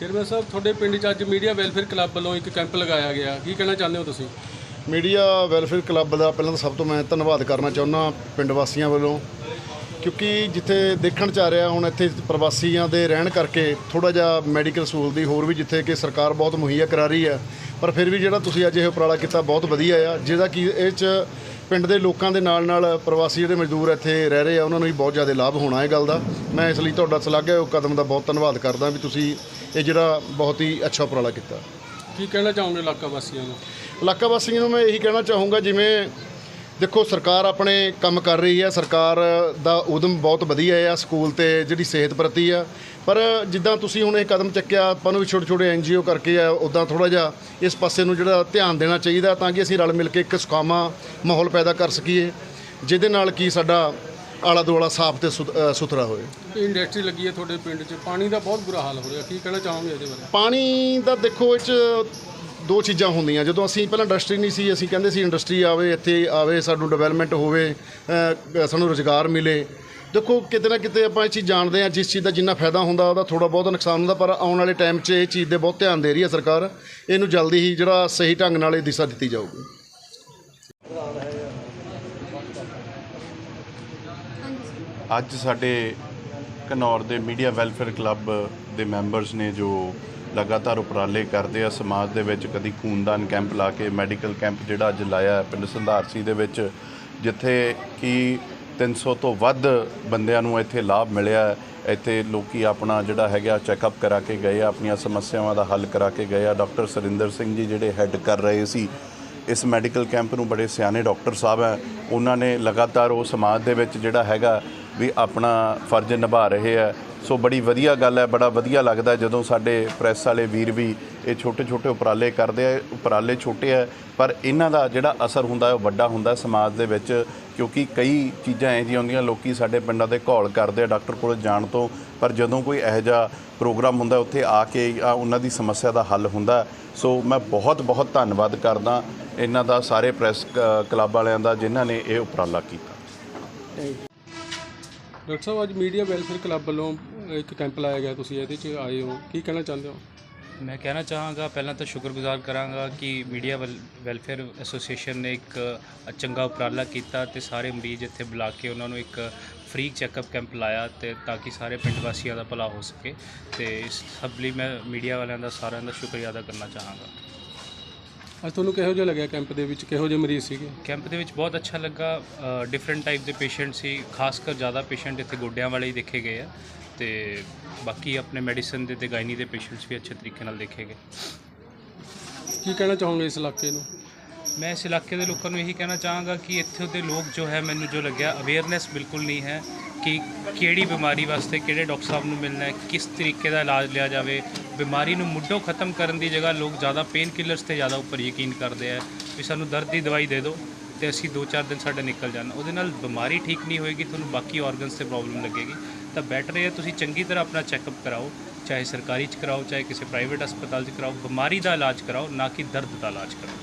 Chairman ਸਾਹਿਬ, ਤੁਹਾਡੇ ਪਿੰਡ 'ਚ ਅੱਜ ਮੀਡੀਆ ਵੈਲਫੇਅਰ ਕਲੱਬ ਵੱਲੋਂ ਇੱਕ ਕੈਂਪ ਲਗਾਇਆ ਗਿਆ। ਕੀ ਕਹਿਣਾ ਚਾਹੁੰਦੇ ਹੋ ਤੁਸੀਂ? ਮੀਡੀਆ ਵੈਲਫੇਅਰ ਕਲੱਬ ਦਾ ਪਹਿਲਾਂ ਤਾਂ ਸਭ ਤੋਂ ਮੈਂ ਧੰਨਵਾਦ ਕਰਨਾ ਚਾਹੁੰਦਾ ਪਿੰਡ ਵਾਸੀਆਂ ਵੱਲੋਂ, ਕਿਉਂਕਿ ਜਿੱਥੇ ਦੇਖਣ ਚ ਆ ਰਿਹਾ, ਹੁਣ ਇੱਥੇ ਪ੍ਰਵਾਸੀਆਂ ਦੇ ਰਹਿਣ ਕਰਕੇ ਥੋੜਾ ਜਿਹਾ ਮੈਡੀਕਲ ਸਹੂਲਤ ਦੀ ਹੋਰ ਵੀ ਜਿੱਥੇ ਕਿ ਸਰਕਾਰ ਬਹੁਤ ਮੁਹੱਈਆ ਕਰਾ ਰਹੀ ਹੈ, ਪਰ ਫਿਰ ਵੀ ਜਿਹੜਾ ਤੁਸੀਂ ਅੱਜ ਇਹ ਉਪਰਾਲਾ ਕੀਤਾ ਬਹੁਤ ਵਧੀਆ ਆ, ਜਿਹਦਾ ਕਿ ਇਹ ਚ ਪਿੰਡ ਦੇ ਲੋਕਾਂ ਦੇ ਨਾਲ ਨਾਲ ਪ੍ਰਵਾਸੀ ਜਿਹੜੇ ਮਜ਼ਦੂਰ ਇੱਥੇ ਰਹਿ ਰਹੇ ਆ ਉਹਨਾਂ ਨੂੰ ਵੀ ਬਹੁਤ ਜ਼ਿਆਦਾ ਲਾਭ ਹੋਣਾ ਇਹ ਗੱਲ ਦਾ। ਮੈਂ ਇਸ ਲਈ ਤੁਹਾਡਾ ਸਲਾਘਾ ਕਦਮ ਦਾ ਬਹੁਤ ਧੰਨਵਾਦ ਕਰਦਾ ਵੀ ਤੁਸੀਂ ਇਹ ਜਿਹੜਾ ਬਹੁਤ ਹੀ ਅੱਛਾ ਉਪਰਾਲਾ ਕੀਤਾ। ਕੀ ਕਹਿਣਾ ਚਾਹੋਗੇ ਇਲਾਕਾ ਵਾਸੀਆਂ ਨੂੰ? ਇਲਾਕਾ ਵਾਸੀਆਂ ਨੂੰ ਮੈਂ ਇਹੀ ਕਹਿਣਾ ਚਾਹੂੰਗਾ ਜਿਵੇਂ ਦੇਖੋ ਸਰਕਾਰ ਆਪਣੇ ਕੰਮ ਕਰ ਰਹੀ ਹੈ। ਸਰਕਾਰ ਦਾ ਉਦਮ ਬਹੁਤ ਵਧੀਆ ਹੈ। ਸਕੂਲ ਤੇ ਜਿਹੜੀ ਸਿਹਤ ਪ੍ਰਤੀ ਆ। ਪਰ ਜਿੱਦਾਂ ਤੁਸੀਂ ਹੁਣ ਇਹ ਕਦਮ ਚੱਕਿਆ ਆਪਾਂ ਨੂੰ ਵੀ ਛੋਟੇ ਛੋਟੇ ਐਨਜੀਓ ਕਰਕੇ ਆ ਉਦਾਂ ਥੋੜਾ ਜਿਹਾ ਇਸ ਪਾਸੇ ਨੂੰ ਜਿਹੜਾ ਧਿਆਨ ਦੇਣਾ ਚਾਹੀਦਾ ਤਾਂ ਕਿ ਅਸੀਂ ਰਲ ਮਿਲ ਕੇ ਇੱਕ ਸੁਖਾਵਾਂ ਮਾਹੌਲ ਪੈਦਾ ਕਰ ਸਕੀਏ ਜਿਹਦੇ ਨਾਲ ਕੀ ਸਾਡਾ ਆਲਾ ਦੁਆਲਾ ਸਾਫ਼ ਤੇ ਸੁਥਰਾ ਹੋਏ। ਇੰਡਸਟਰੀ ਲੱਗੀ ਹੈ ਤੁਹਾਡੇ ਪਿੰਡ 'ਚ। ਪਾਣੀ ਦਾ ਬਹੁਤ ਬੁਰਾ ਹਾਲ ਹੋ ਰਿਹਾ। ਕੀ ਕਹਿਣਾ ਚਾਹੋਗੇ ਇਹਦੇ ਬਾਰੇ? ਪਾਣੀ ਦਾ ਦੇਖੋ ਇਹ 'ਚ ਦੋ ਚੀਜ਼ਾਂ ਹੁੰਦੀਆਂ। ਜਦੋਂ ਅਸੀਂ ਪਹਿਲਾਂ ਇੰਡਸਟਰੀ ਨਹੀਂ ਸੀ, ਅਸੀਂ ਕਹਿੰਦੇ ਸੀ ਇੰਡਸਟਰੀ ਆਵੇ, ਇੱਥੇ ਆਵੇ, ਸਾਨੂੰ ਡਿਵੈਲਪਮੈਂਟ ਹੋਵੇ ਸਾਨੂੰ ਰੋਜ਼ਗਾਰ ਮਿਲੇ। ਦੇਖੋ, ਕਿਤੇ ਨਾ ਕਿਤੇ ਆਪਾਂ ਇਹ ਚੀਜ਼ ਜਾਣਦੇ ਹਾਂ, ਜਿਸ ਚੀਜ਼ ਦਾ ਜਿੰਨਾ ਫਾਇਦਾ ਹੁੰਦਾ, ਉਹਦਾ ਥੋੜਾ ਬਹੁਤ ਨੁਕਸਾਨ ਹੁੰਦਾ, ਪਰ ਆਉਣ ਵਾਲੇ ਟਾਈਮ 'ਚ ਇਹ ਚੀਜ਼ ਦੇ ਬਹੁਤ ਧਿਆਨ ਦੇ ਰਹੀ ਹੈ ਸਰਕਾਰ। ਇਹਨੂੰ ਜਲਦੀ ਹੀ ਜਿਹੜਾ ਸਹੀ ਢੰਗ ਨਾਲ ਇਹ ਦਿਸ਼ਾ ਦਿੱਤੀ ਜਾਊਗੀ। ਅੱਜ ਸਾਡੇ ਘਨੌਰ ਦੇ ਮੀਡੀਆ ਵੈਲਫੇਅਰ ਕਲੱਬ ਦੇ ਮੈਂਬਰਸ ਨੇ ਜੋ ਲਗਾਤਾਰ ਉਪਰਾਲੇ ਕਰਦੇ ਆ। ਸਮਾਜ ਦੇ ਵਿੱਚ ਕਦੀ ਖੂਨਦਾਨ ਕੈਂਪ ਲਾ ਕੇ, ਮੈਡੀਕਲ ਕੈਂਪ ਜਿਹੜਾ ਅੱਜ ਲਾਇਆ ਪਿੰਡ ਸੰਧਾਰਸੀ ਦੇ ਵਿੱਚ, ਜਿੱਥੇ ਕਿ 300 ਤੋਂ ਵੱਧ ਬੰਦਿਆਂ ਨੂੰ ਇੱਥੇ ਲਾਭ ਮਿਲਿਆ ਇੱਥੇ ਲੋਕੀ ਆਪਣਾ ਜਿਹੜਾ ਹੈਗਾ, ਚੈੱਕਅਪ ਕਰਾ ਕੇ ਗਏ ਆ, ਆਪਣੀਆਂ ਸਮੱਸਿਆਵਾਂ ਦਾ ਹੱਲ ਕਰਾ ਕੇ ਗਏ ਆ। ਡਾਕਟਰ ਸਰਿੰਦਰ ਸਿੰਘ ਜੀ ਜਿਹੜੇ ਹੈੱਡ ਕਰ ਰਹੇ ਸੀ, ਇਸ ਮੈਡੀਕਲ ਕੈਂਪ ਨੂੰ ਬੜੇ ਸਿਆਣੇ ਡਾਕਟਰ ਸਾਹਿਬ ਹੈ ਉਹਨਾਂ ਨੇ ਲਗਾਤਾਰ ਉਹ ਸਮਾਜ ਦੇ ਵਿੱਚ ਜਿਹੜਾ ਹੈਗਾ ਵੀ ਆਪਣਾ ਫਰਜ਼ ਨਿਭਾ ਰਹੇ ਹੈ ਸੋ ਬੜੀ ਵਧੀਆ ਗੱਲ ਹੈ, ਬੜਾ ਵਧੀਆ ਲੱਗਦਾ ਜਦੋਂ ਸਾਡੇ ਪ੍ਰੈਸ ਵਾਲੇ ਵੀਰ ਵੀ ਇਹ ਛੋਟੇ ਛੋਟੇ ਉਪਰਾਲੇ ਕਰਦੇ ਆ, ਉਪਰਾਲੇ ਛੋਟੇ ਆ, ਪਰ ਇਹਨਾਂ ਦਾ ਜਿਹੜਾ ਅਸਰ ਹੁੰਦਾ ਉਹ ਵੱਡਾ ਹੁੰਦਾ ਸਮਾਜ ਦੇ ਵਿੱਚ, ਕਿਉਂਕਿ ਕਈ ਚੀਜ਼ਾਂ ਇਹੋ ਜਿਹੀਆਂ ਹੁੰਦੀਆਂ, ਲੋਕੀ ਸਾਡੇ ਪਿੰਡਾਂ ਦੇ ਘੌਲ ਕਰਦੇ ਆ ਡਾਕਟਰ ਕੋਲ ਜਾਣ ਤੋਂ, ਪਰ ਜਦੋਂ ਕੋਈ ਇਹੋ ਜਿਹਾ ਪ੍ਰੋਗਰਾਮ ਹੁੰਦਾ, ਉੱਥੇ ਆ ਕੇ ਆ ਉਹਨਾਂ ਦੀ ਸਮੱਸਿਆ ਦਾ ਹੱਲ ਹੁੰਦਾ ਸੋ ਮੈਂ ਬਹੁਤ ਬਹੁਤ ਧੰਨਵਾਦ ਕਰਦਾ ਇਹਨਾਂ ਦਾ, ਸਾਰੇ ਪ੍ਰੈਸ ਕ- ਕਲੱਬ ਵਾਲਿਆਂ ਦਾ, ਜਿਨ੍ਹਾਂ ਨੇ ਇਹ ਉਪਰਾਲਾ ਕੀਤਾ। ਡਾਕਟਰ ਸਾਹਿਬ, ਅੱਜ ਮੀਡੀਆ ਵੈਲਫੇਅਰ ਕਲੱਬ ਵੱਲੋਂ ਇੱਕ ਕੈਂਪ ਲਾਇਆ ਗਿਆ ਤੁਸੀਂ, ਇਹਦੇ 'ਚ ਆਏ ਹੋ। ਕੀ ਕਹਿਣਾ ਚਾਹੁੰਦੇ ਹੋ? ਮੈਂ ਕਹਿਣਾ ਚਾਹਾਂਗਾ, ਪਹਿਲਾਂ ਤਾਂ ਸ਼ੁਕਰਗੁਜ਼ਾਰ ਕਰਾਂਗਾ ਕਿ ਮੀਡੀਆ ਵੈਲ- ਵੈਲਫੇਅਰ ਐਸੋਸੀਏਸ਼ਨ ਨੇ ਇੱਕ ਚੰਗਾ ਉਪਰਾਲਾ ਕੀਤਾ ਤੇ ਸਾਰੇ ਮਰੀਜ਼ ਇੱਥੇ ਬੁਲਾ ਕੇ ਉਹਨਾਂ ਨੂੰ ਇੱਕ ਫ੍ਰੀ ਚੈੱਕਅਪ ਕੈਂਪ ਲਾਇਆ ਤੇ ਤਾਂ ਕਿ ਸਾਰੇ ਪਿੰਡ ਵਾਸੀਆਂ ਦਾ ਭਲਾ ਹੋ ਸਕੇ। ਤੇ ਇਸ ਸਭ ਲਈ ਮੈਂ ਮੀਡੀਆ ਵਾਲਿਆਂ ਦਾ ਸਾਰਿਆਂ ਦਾ ਸ਼ੁਕਰੀਆ ਅਦਾ ਕਰਨਾ ਚਾਹਾਂਗਾ। ਅੱਜ ਤੁਹਾਨੂੰ ਕਿਹੋ ਜਿਹਾ ਲੱਗਿਆ ਕੈਂਪ ਦੇ ਵਿੱਚ? ਕਿਹੋ ਜਿਹੇ ਮਰੀਜ਼ ਸੀਗੇ? ਕੈਂਪ ਦੇ ਵਿੱਚ ਬਹੁਤ ਅੱਛਾ ਲੱਗਾ। ਡਿਫਰੈਂਟ ਟਾਈਪ ਦੇ ਪੇਸ਼ੈਂਟ ਸੀ। ਖਾਸ ਕਰ ਜ਼ਿਆਦਾ ਪੇਸ਼ੈਂਟ ਇੱਥੇ ਗੋਡਿਆਂ ਵਾਲੇ ਹੀ ਦੇਖੇ ਗਏ ਆ। ਤੇ ਬਾਕੀ ਆਪਣੇ ਮੈਡੀਸਨ ਦੇ ਤੇ ਗਾਇਨੀ ਦੇ ਪੇਸ਼ੈਂਟਸ ਵੀ ਅੱਛੇ ਤਰੀਕੇ ਨਾਲ ਦੇਖੇ ਗਏ। ਕੀ ਕਹਿਣਾ ਚਾਹੋਗੇ ਇਸ ਇਲਾਕੇ ਨੂੰ? ਮੈਂ ਇਸ ਇਲਾਕੇ ਦੇ ਲੋਕਾਂ ਨੂੰ ਇਹੀ ਕਹਿਣਾ ਚਾਹਾਂਗਾ ਕਿ ਇੱਥੇ ਦੇ ਲੋਕ ਜੋ ਹੈ ਮੈਨੂੰ ਜੋ ਲੱਗਿਆ ਅਵੇਅਰਨੈਸ ਬਿਲਕੁਲ ਨਹੀਂ ਹੈ। ਕਿ ਕਿਹੜੀ ਬਿਮਾਰੀ ਵਾਸਤੇ ਕਿਹੜੇ ਡਾਕਟਰ ਸਾਹਿਬ ਨੂੰ ਮਿਲਣਾ ਹੈ, ਕਿਸ ਤਰੀਕੇ ਦਾ ਇਲਾਜ ਲਿਆ ਜਾਵੇ, ਬਿਮਾਰੀ ਨੂੰ ਮੁੱਢੋਂ ਖਤਮ ਕਰਨ ਦੀ ਜਗ੍ਹਾ ਲੋਕ ਜ਼ਿਆਦਾ ਪੇਨ ਕਿਲਰਸ ਤੇ ਜ਼ਿਆਦਾ ਉੱਪਰ ਯਕੀਨ ਕਰਦੇ ਆ ਵੀ ਸਾਨੂੰ ਦਰਦ ਦੀ ਦਵਾਈ ਦੇ ਦਿਓ ਤੇ ਅਸੀਂ 2-4 ਦਿਨ ਸਾਡੇ ਨਿਕਲ ਜਾਣ। ਉਹਦੇ ਨਾਲ ਬਿਮਾਰੀ ਠੀਕ ਨਹੀਂ ਹੋਏਗੀ, ਤੁਹਾਨੂੰ ਬਾਕੀ ਆਰਗਨਸ ਤੇ ਪ੍ਰੋਬਲਮ ਲੱਗੇਗੀ। ਤਾਂ ਬੈਟਰ ਇਹ ਹੈ ਤੁਸੀਂ ਚੰਗੀ ਤਰ੍ਹਾਂ ਆਪਣਾ ਚੈੱਕਅਪ ਕਰਾਓ, ਚਾਹੇ ਸਰਕਾਰੀ ਚ ਕਰਾਓ, ਚਾਹੇ ਕਿਸੇ ਪ੍ਰਾਈਵੇਟ ਹਸਪਤਾਲ ਚ ਕਰਾਓ, ਬਿਮਾਰੀ ਦਾ ਇਲਾਜ ਕਰਾਓ, ਨਾ ਕਿ ਦਰਦ ਦਾ ਇਲਾਜ ਕਰਾਓ।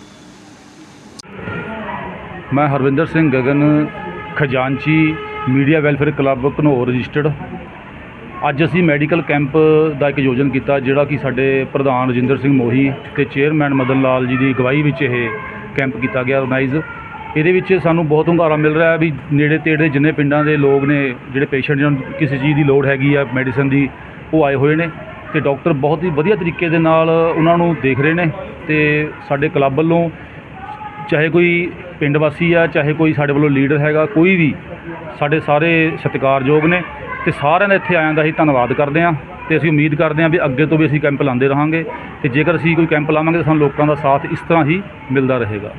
ਮੈਂ ਹਰਵਿੰਦਰ ਸਿੰਘ ਗਗਨ ਖਜ਼ਾਨਚੀ media welfare club Ghanaur registered. ਅੱਜ ਅਸੀਂ ਮੈਡੀਕਲ ਕੈਂਪ ਦਾ ਇੱਕ ਆਯੋਜਨ ਕੀਤਾ, ਜਿਹੜਾ ਕਿ ਸਾਡੇ ਪ੍ਰਧਾਨ ਰਜਿੰਦਰ ਸਿੰਘ ਮੋਹੀ ਤੇ ਚੇਅਰਮੈਨ ਮਦਨ ਲਾਲ ਜੀ ਦੀ ਅਗਵਾਈ ਵਿੱਚ ਇਹ ਕੈਂਪ ਕੀਤਾ ਗਿਆ ਆਰਗੇਨਾਈਜ਼ ਇਹਦੇ ਵਿੱਚ ਸਾਨੂੰ ਬਹੁਤ ਹੁੰਗਾਰਾ ਮਿਲ ਰਿਹਾ ਹੈ ਵੀ ਨੇੜੇ ਤੇੜੇ ਜਿੰਨੇ ਪਿੰਡਾਂ ਦੇ ਲੋਕ ਨੇ, ਜਿਹੜੇ ਪੇਸ਼ੈਂਟ ਜਿਹਨਾਂ ਕਿਸੇ ਚੀਜ਼ ਦੀ ਲੋੜ ਹੈਗੀ ਆ, ਮੈਡੀਸਨ ਦੀ, ਉਹ ਆਏ ਹੋਏ ਨੇ ਤੇ ਡਾਕਟਰ ਬਹੁਤ ਹੀ ਵਧੀਆ ਤਰੀਕੇ ਦੇ ਨਾਲ ਉਹਨਾਂ ਨੂੰ ਦੇਖ ਰਹੇ ਨੇ ਤੇ ਸਾਡੇ ਕਲੱਬ ਵੱਲੋਂ ਚਾਹੇ ਕੋਈ ਪਿੰਡ ਵਾਸੀ ਆ, ਚਾਹੇ ਕੋਈ ਸਾਡੇ ਵੱਲੋਂ ਲੀਡਰ ਹੈਗਾ, ਕੋਈ ਵੀ ਸਾਡੇ ਸਾਰੇ ਸਤਿਕਾਰਯੋਗ ਨੇ ਤੇ ਸਾਰਿਆਂ ਦਾ ਇੱਥੇ ਆਇਆਂ ਦਾ ਅਸੀਂ ਧੰਨਵਾਦ ਕਰਦੇ ਹਾਂ ਤੇ ਅਸੀਂ ਉਮੀਦ ਕਰਦੇ ਹਾਂ ਵੀ ਅੱਗੇ ਤੋਂ ਵੀ ਅਸੀਂ ਕੈਂਪ ਲਾਉਂਦੇ ਰਹਾਂਗੇ ਤੇ ਜੇਕਰ ਅਸੀਂ ਕੋਈ ਕੈਂਪ ਲਾਵਾਂਗੇ ਤਾਂ ਸਾਨੂੰ ਲੋਕਾਂ ਦਾ ਸਾਥ ਇਸ ਤਰ੍ਹਾਂ ਹੀ ਮਿਲਦਾ ਰਹੇਗਾ।